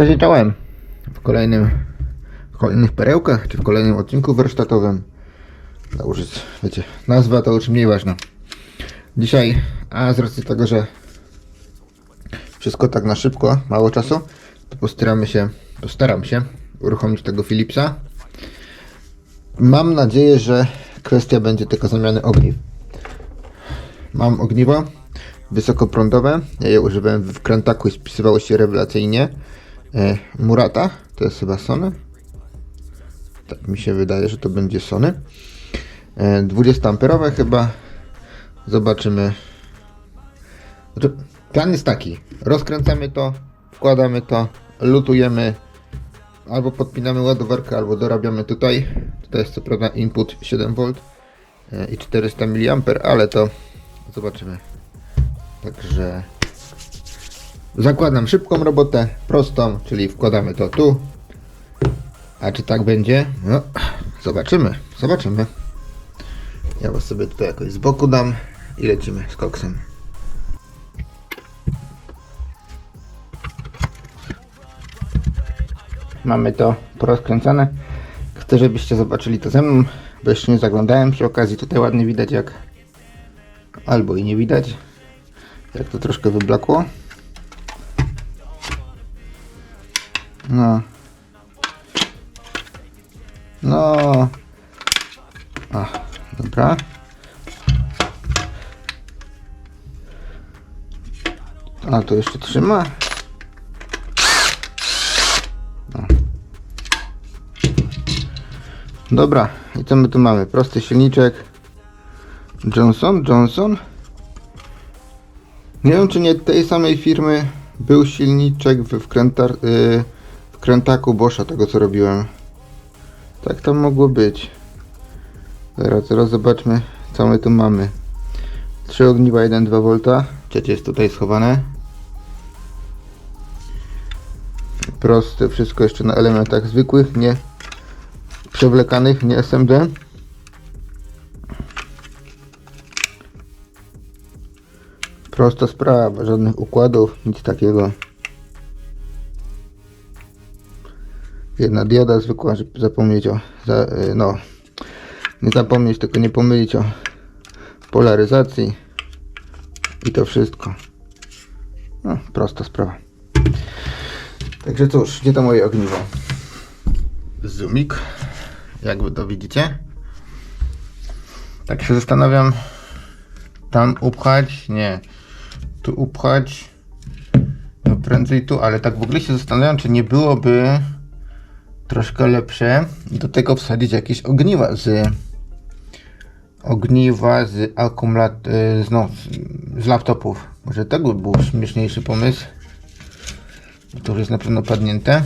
Cześć. W kolejnym, w kolejnych perełkach, czy w kolejnym odcinku warsztatowym. Założyć, wiecie, nazwa to już mniej ważna. Dzisiaj, a z racji tego, że wszystko tak na szybko, mało czasu, to postaramy się, postaram się uruchomić tego Philipsa. Mam nadzieję, że kwestia będzie tylko zamiany ogniw. Mam ogniwo wysokoprądowe. Ja je używałem w Krantaku i spisywało się rewelacyjnie. E, Murata, to jest chyba Sony. Tak mi się wydaje, że to będzie Sony. E, 20 amperowe chyba. Zobaczymy. Znaczy, plan jest taki. Rozkręcamy to, wkładamy to, lutujemy. Albo podpinamy ładowarkę, albo dorabiamy tutaj. Tutaj jest co prawda input 7V e, i 400 mA, ale to zobaczymy. Także zakładam szybką robotę, prostą, czyli wkładamy to tu. A czy tak będzie? No, zobaczymy, zobaczymy. Ja was sobie tutaj jakoś z boku dam i lecimy z koksem. Mamy to porozkręcane. Chcę, żebyście zobaczyli to ze mną, bo jeszcze nie zaglądałem. Przy okazji tutaj ładnie widać jak albo i nie widać jak to troszkę wyblakło. No. No. A, dobra. A to jeszcze trzyma. No. Dobra, i co my tu mamy? Prosty silniczek. Johnson, Johnson. Nie wiem, czy nie tej samej firmy był silniczek w, wkrętar, yy, krętaku Boscha, tego co robiłem. Tak tam mogło być. Teraz, teraz zobaczmy, co my tu mamy. Trzy ogniwa 1,2 V. Trzecie jest tutaj schowane. Proste, wszystko jeszcze na elementach zwykłych, nie przewlekanych, nie SMD. Prosta sprawa, żadnych układów, nic takiego. Jedna dioda zwykła, żeby zapomnieć o, za, y, no, nie zapomnieć, tylko nie pomylić o polaryzacji. I to wszystko. No, prosta sprawa. Także cóż, gdzie to moje ogniwo? Zoomik, jak wy to widzicie. Tak się zastanawiam, tam upchać, nie, tu upchać, no prędzej tu, ale tak w ogóle się zastanawiam, czy nie byłoby troszkę lepsze do tego wsadzić jakieś ogniwa z ogniwa z akumulat z, no, z, laptopów. Może tego był śmieszniejszy pomysł. To już jest na pewno padnięte.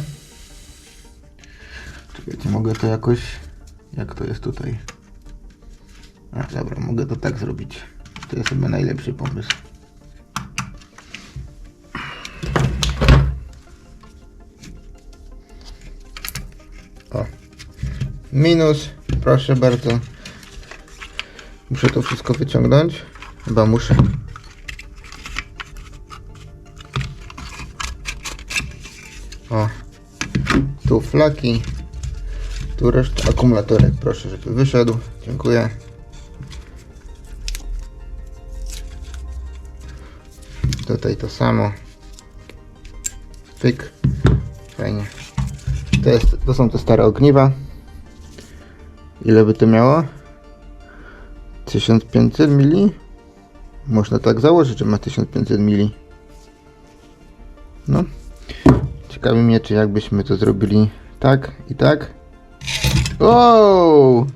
Czekajcie, mogę to jakoś. Jak to jest tutaj? A, dobra, mogę to tak zrobić. To jest chyba najlepszy pomysł. Minus, proszę bardzo. Muszę to wszystko wyciągnąć. Chyba muszę. O. Tu flaki. Tu reszta akumulatorek. Proszę, żeby wyszedł. Dziękuję. Tutaj to samo. Pyk. Fajnie. To, jest, to są te stare ogniwa. Ile by to miało? 1500 mili? Można tak założyć, że ma 1500 mili. No. Ciekawi mnie, czy jakbyśmy to zrobili tak i tak. Wow!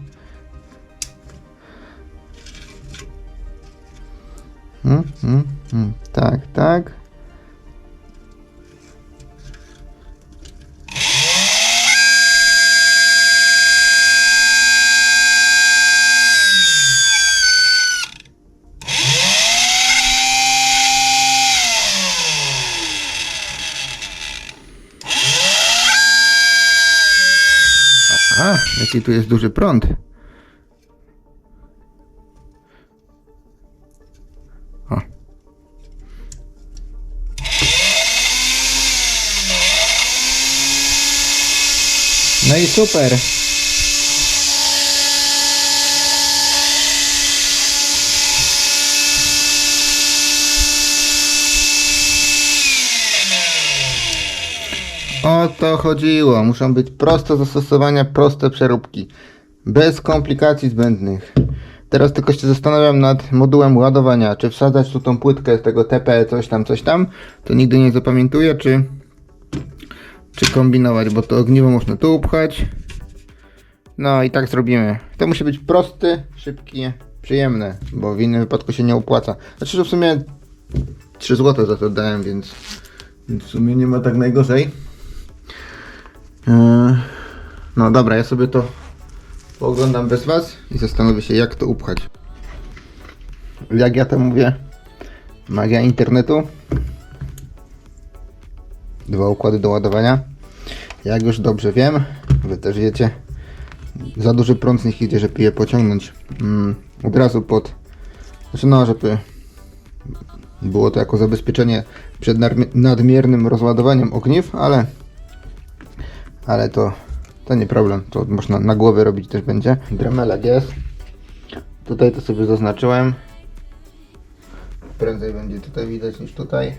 Mm, mm, mm. Tak, tak. Aha, jaki tu jest duży prąd. No i super. O to chodziło. Muszą być proste zastosowania, proste przeróbki. Bez komplikacji zbędnych. Teraz tylko się zastanawiam nad modułem ładowania. Czy wsadzać tu tą płytkę z tego TP, coś tam, coś tam. To nigdy nie zapamiętuję, czy, czy kombinować, bo to ogniwo można tu upchać. No i tak zrobimy. To musi być prosty, szybki, przyjemne, bo w innym wypadku się nie opłaca. Znaczy, że w sumie 3 zł za to dałem, więc w sumie nie ma tak najgorzej. Eee, No dobra, ja sobie to pooglądam bez Was i zastanowię się jak to upchać. Jak ja to mówię, magia internetu. Dwa układy do ładowania. Jak już dobrze wiem, Wy też wiecie, za duży prąd z nich idzie, żeby je pociągnąć mm, od razu pod, znaczy no, żeby było to jako zabezpieczenie przed nadmi- nadmiernym rozładowaniem ogniw, ale ale to, to nie problem, to można na głowę robić też będzie. Dremelek jest. Tutaj to sobie zaznaczyłem. Prędzej będzie tutaj widać niż tutaj.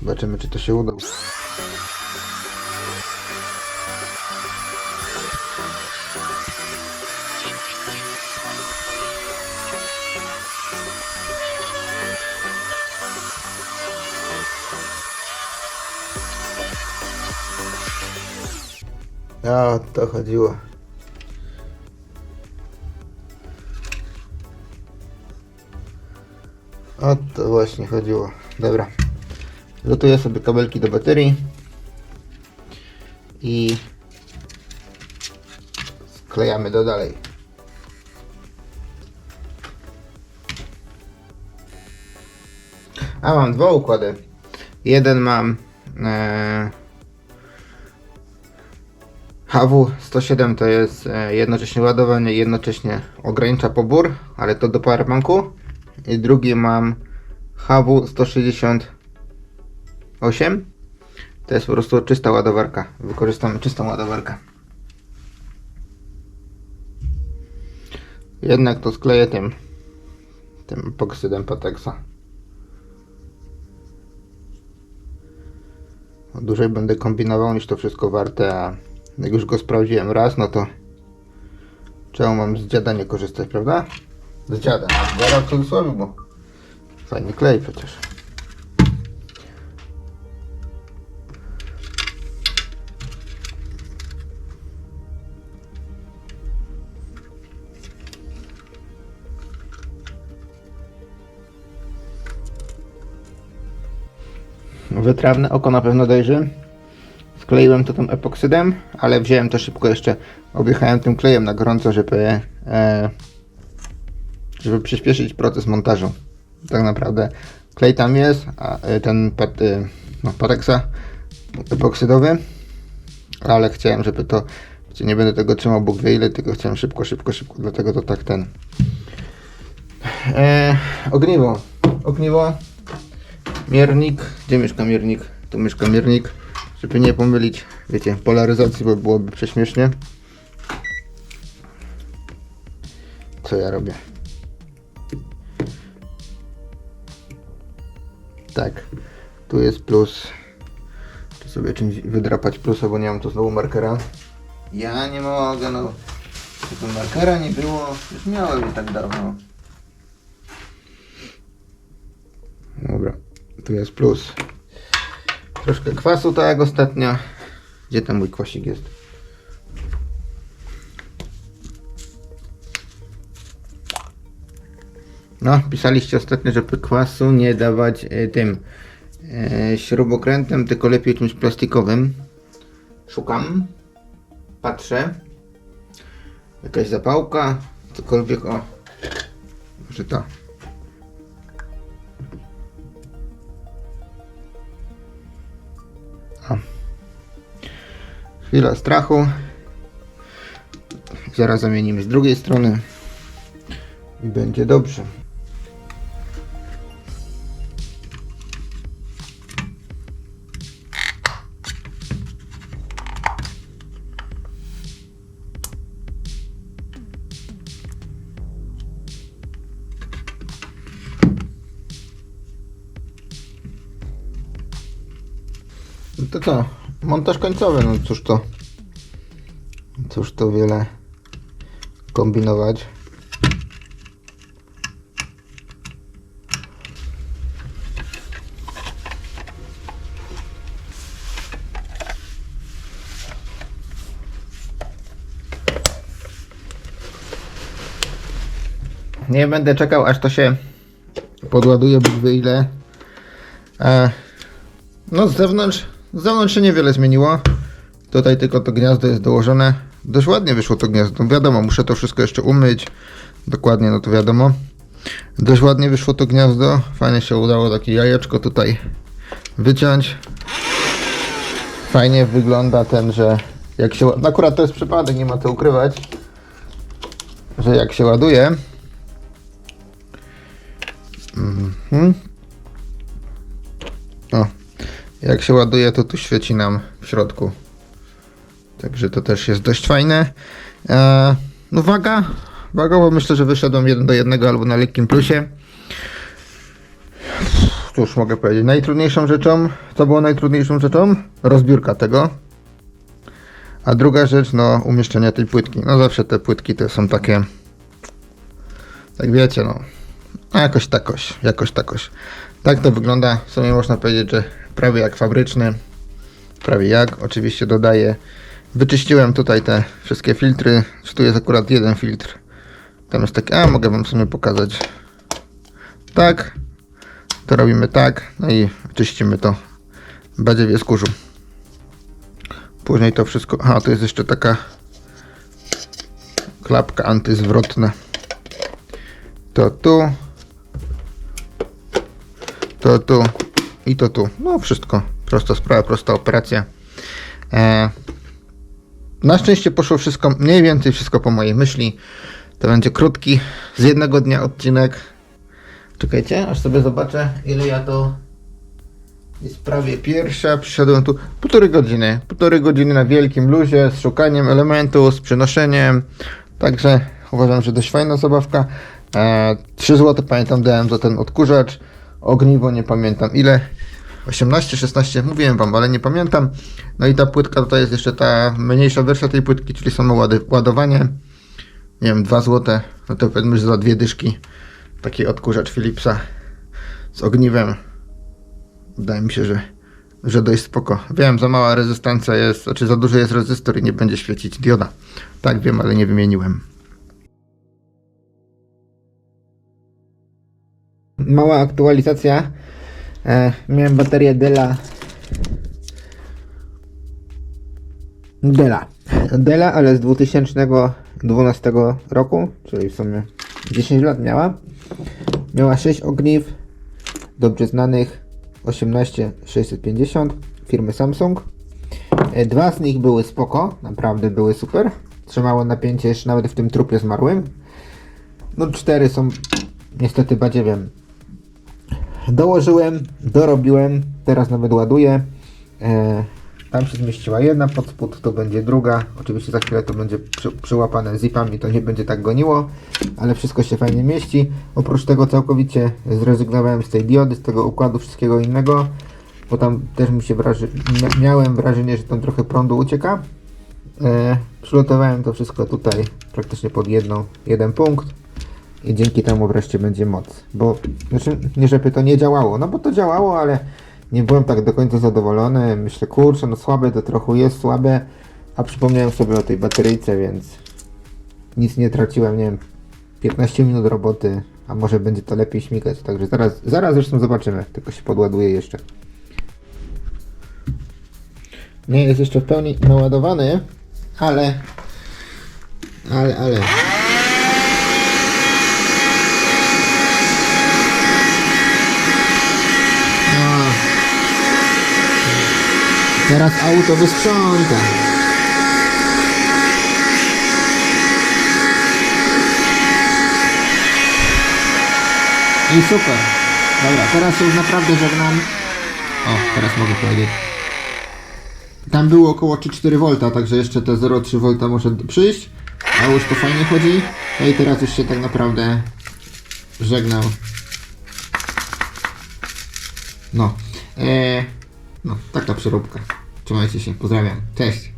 Zobaczymy czy to się uda. O to chodziło. O to właśnie chodziło. Dobra. Lutuję sobie kabelki do baterii. I sklejamy do dalej. A mam dwa układy. Jeden mam e, HW107 to jest e, jednocześnie ładowanie jednocześnie ogranicza pobór, ale to do powerbanku. I drugi mam HW168. To jest po prostu czysta ładowarka. Wykorzystamy czystą ładowarkę. Jednak to skleję tym tym epoksydem Patexa. Dłużej będę kombinował niż to wszystko warte, jak już go sprawdziłem raz, no to czemu mam z dziada nie korzystać, prawda? Z dziada, z dziada w cudzysłowie, bo fajny klej przecież. Wytrawne oko na pewno dojrzy. Skleiłem to tym epoksydem, ale wziąłem to szybko jeszcze, objechałem tym klejem na gorąco, żeby, e, żeby przyspieszyć proces montażu. Tak naprawdę klej tam jest, a e, ten pat, e, no, pateksa epoksydowy, ale chciałem, żeby to, nie będę tego trzymał Bóg wie ile, tylko chciałem szybko, szybko, szybko, dlatego to tak ten. E, ogniwo, ogniwo, miernik, gdzie mieszka miernik? Tu mieszka miernik. Żeby nie pomylić, wiecie, polaryzacji, bo byłoby prześmiesznie. Co ja robię? Tak, tu jest plus. Tu sobie czymś wydrapać plusa, bo nie mam tu znowu markera. Ja nie mogę, no. Tego markera nie było, już miałem nie tak dawno. Dobra, tu jest plus. Troszkę kwasu, tak ostatnio. Gdzie tam mój kwasik jest? No, pisaliście ostatnio, żeby kwasu nie dawać e, tym e, śrubokrętem, tylko lepiej czymś plastikowym. Szukam, patrzę. Jakaś zapałka, cokolwiek, o. Może to. Chwila strachu. Zaraz zamienimy z drugiej strony i będzie dobrze. No to co? Montaż końcowy, no cóż to. Cóż to wiele kombinować. Nie będę czekał aż to się podładuje wie ile. E, no z zewnątrz, zewnątrz się niewiele zmieniło. Tutaj tylko to gniazdo jest dołożone. Dość ładnie wyszło to gniazdo. Wiadomo, muszę to wszystko jeszcze umyć. Dokładnie, no to wiadomo. Dość ładnie wyszło to gniazdo. Fajnie się udało takie jajeczko tutaj wyciąć. Fajnie wygląda ten, że jak się... No akurat to jest przypadek, nie ma to ukrywać. Że jak się ładuje... Mhm. Jak się ładuje, to tu świeci nam w środku. Także to też jest dość fajne. E, no waga, wagowo myślę, że wyszedłem 1 do 1 albo na lekkim plusie. Cóż mogę powiedzieć, najtrudniejszą rzeczą, co było najtrudniejszą rzeczą? Rozbiórka tego. A druga rzecz, no umieszczenie tej płytki. No zawsze te płytki to są takie, tak wiecie, no jakoś takoś, jakoś takoś. Tak to wygląda. W sumie można powiedzieć, że prawie jak fabryczny. Prawie jak. Oczywiście dodaję. Wyczyściłem tutaj te wszystkie filtry. Czy tu jest akurat jeden filtr. Tam jest taki, a mogę wam sobie pokazać. Tak. To robimy tak. No i czyścimy to w badziewie skórzu. Później to wszystko. Aha, tu jest jeszcze taka klapka antyzwrotna. To tu, to tu i to tu. No wszystko. Prosta sprawa, prosta operacja. E, na szczęście poszło wszystko, mniej więcej wszystko po mojej myśli. To będzie krótki, z jednego dnia odcinek. Czekajcie, aż sobie zobaczę, ile ja to... Jest prawie pierwsza, przyszedłem tu półtorej godziny. Półtorej godziny na wielkim luzie, z szukaniem elementu, z przenoszeniem. Także uważam, że dość fajna zabawka. E, 3 zł pamiętam dałem za ten odkurzacz. Ogniwo nie pamiętam ile. 18, 16, mówiłem wam, ale nie pamiętam. No i ta płytka to jest jeszcze ta mniejsza wersja tej płytki, czyli samo łady, ładowanie. Nie wiem, 2 zł. No to powiedzmy, że za dwie dyszki. Taki odkurzacz Philipsa z ogniwem. Wydaje mi się, że, że dość spoko. Wiem, za mała rezystancja jest, znaczy za duży jest rezystor i nie będzie świecić dioda. Tak wiem, ale nie wymieniłem. Mała aktualizacja. E, miałem baterię Dela. Dela. Dela, ale z 2012 roku, czyli w sumie 10 lat miała. Miała 6 ogniw, dobrze znanych 18650 firmy Samsung. E, Dwa z nich były spoko, naprawdę były super. Trzymało napięcie jeszcze nawet w tym trupie zmarłym. No cztery są niestety badziewiem. Dołożyłem, dorobiłem, teraz nawet ładuję. E, tam się zmieściła jedna pod spód, będzie druga. Oczywiście za chwilę to będzie przy, przyłapane zipami, to nie będzie tak goniło, ale wszystko się fajnie mieści. Oprócz tego całkowicie zrezygnowałem z tej diody, z tego układu, wszystkiego innego, bo tam też mi się wraży, mia- miałem wrażenie, że tam trochę prądu ucieka. E, to wszystko tutaj praktycznie pod jedną, jeden punkt i dzięki temu wreszcie będzie moc. Bo, znaczy, nie żeby to nie działało, no bo to działało, ale nie byłem tak do końca zadowolony. Myślę, kurczę, no słabe to trochę jest słabe, a przypomniałem sobie o tej bateryjce, więc nic nie traciłem, nie wiem, 15 minut roboty, a może będzie to lepiej śmigać, także zaraz, zaraz zresztą zobaczymy, tylko się podładuje jeszcze. Nie jest jeszcze w pełni naładowany, ale, ale, ale. No. Teraz auto wysprząta. I super. Dobra, teraz już naprawdę żegnam. O, teraz mogę powiedzieć. Tam było około 3-4 V, także jeszcze te 0,3 V może przyjść. A już to fajnie chodzi. No i teraz już się tak naprawdę żegnam. No. E, No, taka przeróbka. Trzymajcie się, pozdrawiam. Cześć.